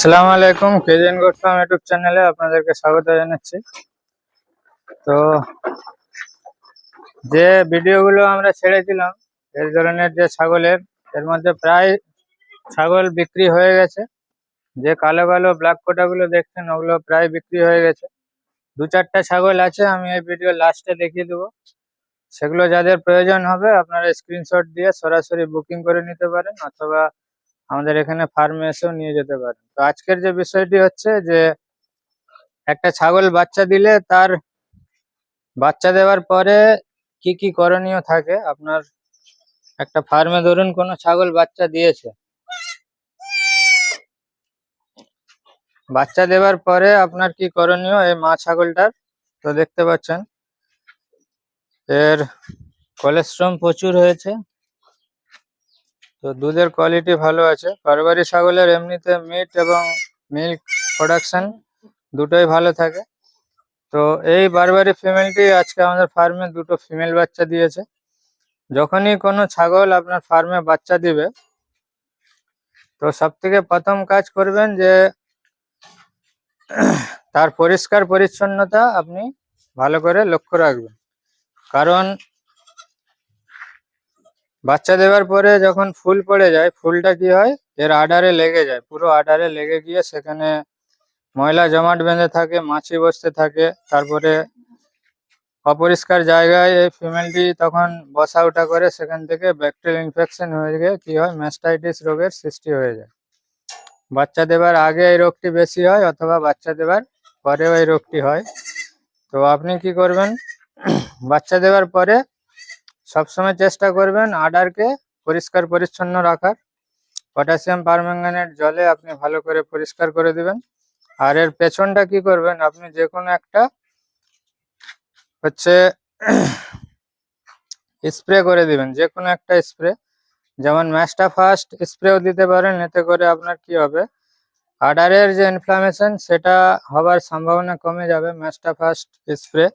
আসসালামু আলাইকুম, কেজেন farm YouTube চ্যানেলে আপনাদেরকে স্বাগত জানাচ্ছি। তো, যে ভিডিওগুলো আমরা ছেড়েছিলাম এই ধরনের যে ছাগলের, এর মধ্যে প্রায় ছাগল বিক্রি হয়ে গেছে। যে কালো কালো ব্ল্যাক কোটাগুলো দেখছেন, ওগুলো প্রায় বিক্রি হয়ে গেছে। দু চারটা ছাগল আছে, আমি এই ভিডিও লাস্টে দেখিয়ে দেবো। সেগুলো যাদের প্রয়োজন হবে, আপনারা স্ক্রিনশট দিয়ে সরাসরি বুকিং করে নিতে পারেন, অথবা আমাদের এখানে ফার্মে এসেও নিয়ে যেতে পারেন। তো আজকের যে বিষয়টি হচ্ছে যে, একটা ছাগল বাচ্চা দিলে তার বাচ্চা দেওয়ার পরে কি কি করণীয় থাকে? আপনার একটা ফার্মে ধরুন কোনো ছাগল বাচ্চা দিয়েছে। বাচ্চা দেওয়ার পরে আপনার কি করণীয় এই মা ছাগলটার? তো দেখতে পাচ্ছেন, এর কোলেস্ট্রম প্রচুর হয়েছে। তো দুধের কোয়ালিটি ভালো আছে। কারবারি ছাগলের এমনিতে মিট এবং মিল্ক প্রোডাকশন দুটোই ভালো থাকে। তো এই বারবারি ফিমেলটি আজকে আমাদের ফার্মে দুটো ফিমেল বাচ্চা দিয়েছে। যখনই কোনো ছাগল আপনার ফার্মে বাচ্চা দিবে, তো সব থেকে প্রথম কাজ করবেন যে তার পরিষ্কার পরিচ্ছন্নতা আপনি ভালো করে লক্ষ্য রাখবেন। কারণ বাচ্চা দেওয়ার পরে যখন ফুল পড়ে যায়, ফুলটা কি হয়? এর আডারে লেগে যায়, পুরো আডারে লেগে গিয়ে সেখানে ময়লা জমাট বেঁধে থাকে, মাছি বসতে থাকে, তারপরে অপরিষ্কার জায়গায় এই ফিমেলটি তখন বসা উঠা করে, সেখান থেকে ব্যাকটেরিয়াল ইনফেকশন হয়ে গিয়ে কি হয়? ম্যাস্টাইটিস রোগের সৃষ্টি হয়ে যায়। বাচ্চা দেওয়ার আগে এই রোগটি বেশি হয়, অথবা বাচ্চা দেওয়ার পরেও এই রোগটি হয়। তো আপনি কি করবেন? বাচ্চা দেওয়ার পরে সবসময় চেষ্টা করবেন আডারকে পরিষ্কার পরিচ্ছন্ন রাখার। পটাশিয়াম পারম্যাঙ্গানেট জলে আপনি ভালো করে পরিষ্কার করে দিবেন। আর এর পেছনটা কি করবেন? আপনি যে কোনো একটা হচ্ছে স্প্রে করে দিবেন যে কোনো একটা স্প্রে। যেমন ম্যাস্টা ফাস্ট স্প্রেও দিতে পারেন, এতে করে আপনার কি হবে? আডারের যে ইনফ্লামেশন সেটা হবার সম্ভাবনা কমে যাবে ম্যাস্টা ফাস্ট স্প্রে।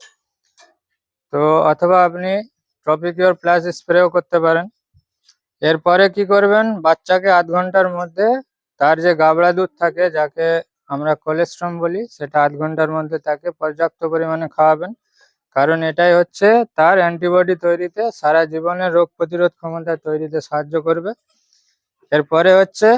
তো অথবা আপনি ট্রপিকিওর প্লাস স্প্রেও করতে পারেন। এরপরে কি করবেন? বাচ্চাকে আধ ঘণ্টার মধ্যে তার যে গাবড়া দুধ থাকে, যাকে আমরা কোলেস্ট্রম বলি, সেটা আধ ঘণ্টার মধ্যে তাকে পর্যাপ্ত পরিমাণে খাওয়াবেন। কারণ এটাই হচ্ছে তার অ্যান্টিবডি তৈরিতে সারা জীবনের রোগ প্রতিরোধ ক্ষমতা তৈরিতে সাহায্য করবে। এরপরে হচ্ছে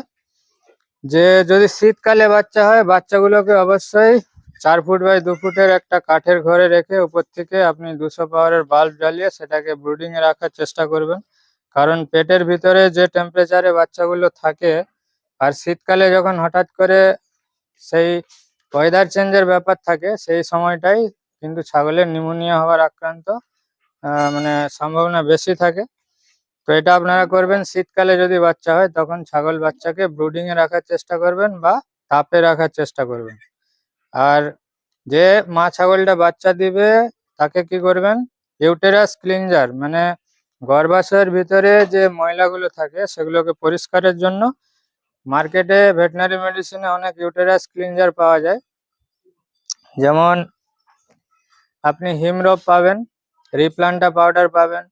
যে, যদি শীতকালে বাচ্চা হয়, বাচ্চাগুলোকে অবশ্যই চার ফুট বাই দু ফুটের একটা কাঠের ঘরে রেখে উপর থেকে আপনি দুশো পাওয়ারের বাল্ব জ্বালিয়ে সেটাকে ব্রুডিং এ রাখার চেষ্টা করবেন। কারণ পেটের ভিতরে যে টেম্পারেচারে বাচ্চাগুলো থাকে, আর শীতকালে যখন হঠাৎ করে সেই ওয়েদার চেঞ্জের ব্যাপার থাকে, সেই সময়টাই কিন্তু ছাগলের নিউমোনিয়া হওয়ার আক্রান্ত মানে সম্ভাবনা বেশি থাকে। তো এটা আপনারা করবেন, শীতকালে যদি বাচ্চা হয়, তখন ছাগল বাচ্চাকে ব্রুডিং এ রাখার চেষ্টা করবেন বা তাপে রাখার চেষ্টা করবেন। আর যে মা ছাগলটা বাচ্চা দিবে, তাকে কি করবেন? ইউটেরাস ক্লিনজার মানে গর্ভাশয়ের ভিতরে যে ময়লাগুলো থাকে, সেগুলোকে পরিষ্কারের জন্য মার্কেটে ভেটেনারি মেডিসিনে অনেক ইউটেরাস ক্লিনজার পাওয়া যায়। যেমন আপনি হিমরব পাবেন, রিপ্লান্টা পাউডার পাবেন,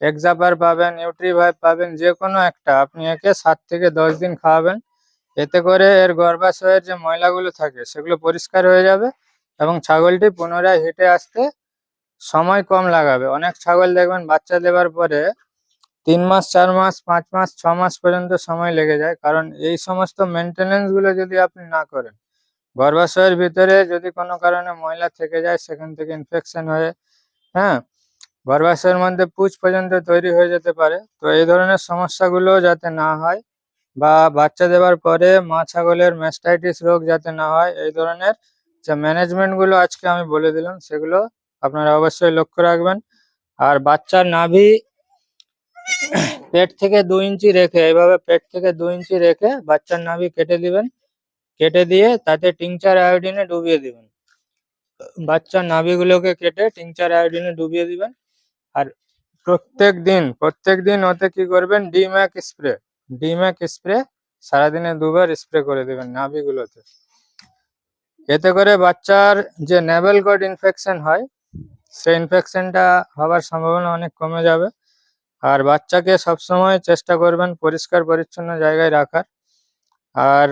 এক্সাপার পাবেন নিউট্রিভাইভ পাবেন, যে কোনো একটা। আপনি একে সাত থেকে দশ দিন খাওয়াবেন। এতে করে এর গর্ভাশয়ের যে ময়লাগুলো থাকে, সেগুলো পরিষ্কার হয়ে যাবে এবং ছাগলটি পুনরায় হেঁটে আসতে সময় কম লাগাবে। অনেক ছাগল দেখবেন বাচ্চা দেওয়ার পরে তিন মাস, চার মাস, পাঁচ মাস, ছ মাস পর্যন্ত সময় লেগে যায়। কারণ এই সমস্ত মেনটেনেন্সগুলো যদি আপনি না করেন, গর্ভাশয়ের ভিতরে যদি কোনো কারণে ময়লা থেকে যায়, সেখান থেকে ইনফেকশন হয়ে হ্যাঁ গর্ভাশয়ের মধ্যে পুঁজ পর্যন্ত তৈরি হয়ে যেতে পারে। তো এই ধরনের সমস্যাগুলো যাতে না হয় বা বাচ্চা দেওয়ার পরে মা ছাগলের ম্যাস্টাইটিস রোগ যাতে না হয়, এই ধরনের যে ম্যানেজমেন্টগুলো আজকে আমি বলে দিলাম, সেগুলো আপনারা অবশ্যই লক্ষ্য রাখবেন। আর বাচ্চার নাভি পেট থেকে দু ইঞ্চি রেখে, এইভাবে পেট থেকে দু ইঞ্চি রেখে বাচ্চার নাভি কেটে দিবেন। কেটে দিয়ে তাতে টিংচার আয়োডিনে ডুবিয়ে দিবেন। বাচ্চার নাভিগুলোকে কেটে টিংচার আয়োডিনে ডুবিয়ে দিবেন। আর প্রত্যেক দিন প্রত্যেক দিন ওতে কি করবেন? ডিম্যাক স্প্রে। ডিম্যাক স্প্রে সারাদিনে দুবার স্প্রে করে দিবেন নাভিগুলোতে। এতে করে বাচ্চার যে নেভেল কড ইনফেকশন হয়, সেই ইনফেকশনটা হওয়ার সম্ভাবনা অনেক কমে যাবে। আর বাচ্চাকে সবসময় চেষ্টা করবেন পরিষ্কার পরিচ্ছন্ন জায়গায় রাখার। আর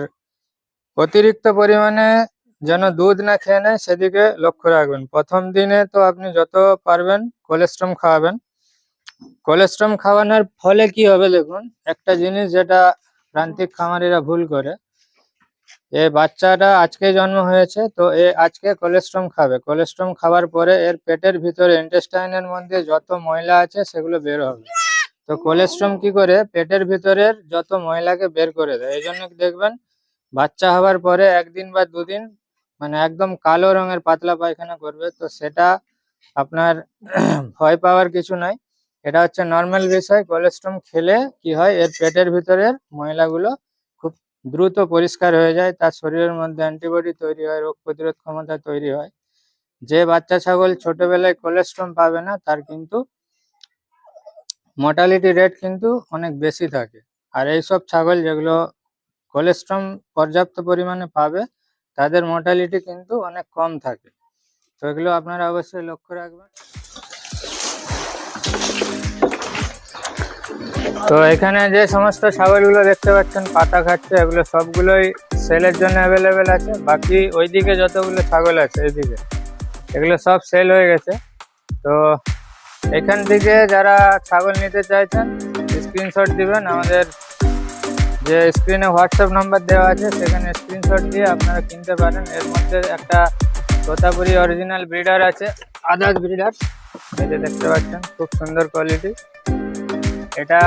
অতিরিক্ত পরিমাণে যেন দুধ না খেয়ে নেয়, সেদিকে লক্ষ্য রাখবেন। প্রথম দিনে তো আপনি যত পারবেন কোলেস্ট্রম খাওয়াবেন। কোলেস্ট্রম খাওয়ানোর ফলে কি হবে দেখুন, একটা জিনিস যেটা প্রান্তিক খামারিরা ভুল করে, এ বাচ্চাটা আজকে জন্ম হয়েছে, তো এ আজকে কোলেস্ট্রম খাবে। কোলেস্ট্রম খাওয়ার পরে এর পেটের ভিতরে ইন্টেস্টাইনের মধ্যে যত ময়লা আছে সেগুলো বের হবে। তো কোলেস্ট্রম কি করে? পেটের ভিতরের যত ময়লাকে বের করে দেয়। এই জন্য দেখবেন, বাচ্চা হওয়ার পরে একদিন বা দুদিন মানে একদম কালো রঙের পাতলা পায়খানা করবে, তো সেটা আপনার ভয় পাওয়ার কিছু নাই। এটা হচ্ছে নর্মাল বিষয় কোলেস্ট্রম খেলে কি হয়? এর পেটের ভিতরের ময়লাগুলো খুব দ্রুত পরিষ্কার হয়ে যায়, তার শরীরের মধ্যে অ্যান্টিবডি তৈরি হয়, রোগ প্রতিরোধ ক্ষমতা তৈরি হয়। যে বাচ্চা ছাগল ছোটবেলায় কোলেস্ট্রম পাবে না, তার কিন্তু মর্টালিটি রেট কিন্তু অনেক বেশি থাকে। আর এইসব ছাগল যেগুলো কোলেস্ট্রম পর্যাপ্ত পরিমাণে পাবে, তাদের মর্টালিটি কিন্তু অনেক কম থাকে। তো এগুলো আপনারা অবশ্যই লক্ষ্য রাখবেন। তো এখানে যে সমস্ত ছাগলগুলো দেখতে পাচ্ছেন, পাতা খাচ্ছে, এগুলো সবগুলোই সেলের জন্য অ্যাভেলেবেল আছে। বাকি ওইদিকে যতগুলো ছাগল আছে, এইদিকে। এগুলো সব সেল হয়ে গেছে। তো এখান থেকে যারা ছাগল নিতে চাইছেন স্ক্রিনশট দিবেন। আমাদের যে স্ক্রিনে হোয়াটসঅ্যাপ নাম্বার দেওয়া আছে, সেখানে স্ক্রিনশট দিয়ে আপনারা কিনতে পারেন। এর মধ্যে একটা তোতাপুরি অরিজিনাল ব্রিডার আছে, আদার্স ব্রিডার এই যে দেখতে পাচ্ছেন, খুব সুন্দর কোয়ালিটি এটা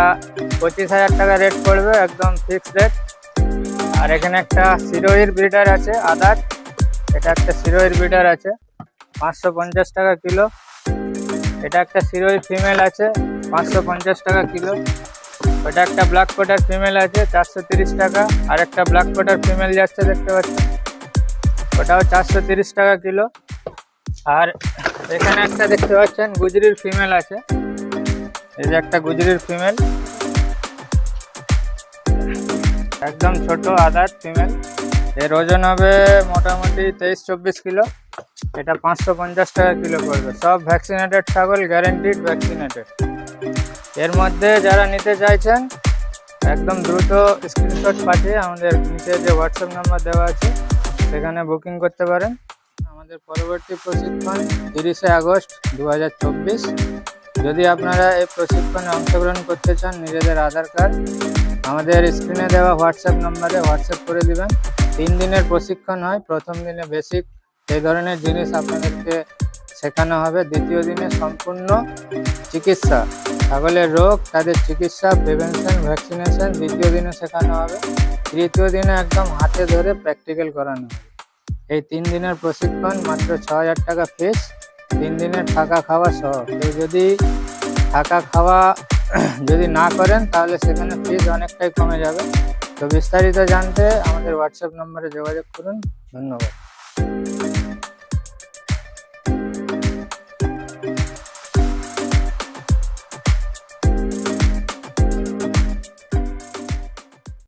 পঁচিশ হাজার টাকা রেট পড়বে, একদম ফিক্সড রেট আর এখানে একটা সিরোহির ব্রিডার আছে, আদার। এটা একটা সিরোহির ব্রিডার আছে, পাঁচশো পঞ্চাশ টাকা কিলো। এটা একটা সিরোহি ফিমেল আছে, পাঁচশো পঞ্চাশ টাকা কিলো। ওটা একটা ব্ল্যাক কোটার ফিমেল আছে, চারশো তিরিশ টাকা। আর একটা ব্ল্যাক কোটার ফিমেল যাচ্ছে, দেখতে পাচ্ছেন। ওটাও চারশো তিরিশ টাকা কিলো। আর এখানে একটা দেখতে পাচ্ছেন, গুজরির ফিমেল আছে। এই যে একটা গুজরির ফিমেল একদম ছোট, আদার ফিমেল এর ওজন হবে মোটামুটি তেইশ চব্বিশ কিলো। এটা পাঁচশো পঞ্চাশ টাকা কিলো পড়বে। সব ভ্যাকসিনেটেড ছাগল গ্যারেন্টিড ভ্যাকসিনেটেড এর মধ্যে যারা নিতে চাইছেন, একদম দ্রুত স্ক্রিনশট পাঠিয়ে আমাদের নিচে যে হোয়াটসঅ্যাপ নাম্বার দেওয়া আছে, সেখানে বুকিং করতে পারেন। আমাদের পরবর্তী প্রশিক্ষণ তিরিশে আগস্ট দু হাজার চব্বিশ। যদি আপনারা এই প্রশিক্ষণে অংশগ্রহণ করতে চান নিজেদের আধার কার্ড, আমাদের স্ক্রিনে দেওয়া হোয়াটসঅ্যাপ নম্বরে হোয়াটসঅ্যাপ করে দিবেন। তিন দিনের প্রশিক্ষণ হয়, প্রথম দিনে বেসিক। এই ধরনের জিনিস আপনাদেরকে শেখানো হবে। দ্বিতীয় দিনে সম্পূর্ণ চিকিৎসা, ছাগলের রোগ, তাদের চিকিৎসা, প্রিভেনশন, ভ্যাকসিনেশন, দ্বিতীয় দিনে শেখানো হবে। তৃতীয় দিনে একদম হাতে ধরে প্র্যাকটিক্যাল করানো হবে। এই তিন দিনের প্রশিক্ষণ মাত্র ছ হাজার টাকা ফিস তিন দিনের থাকা খাওয়া সহ। কেউ যদি থাকা খাওয়া যদি না করেন, তাহলে সেখানে ফিস অনেকটাই কমে যাবে। তো বিস্তারিত জানতে আমাদের হোয়াটসঅ্যাপ নম্বরে যোগাযোগ করুন। ধন্যবাদ।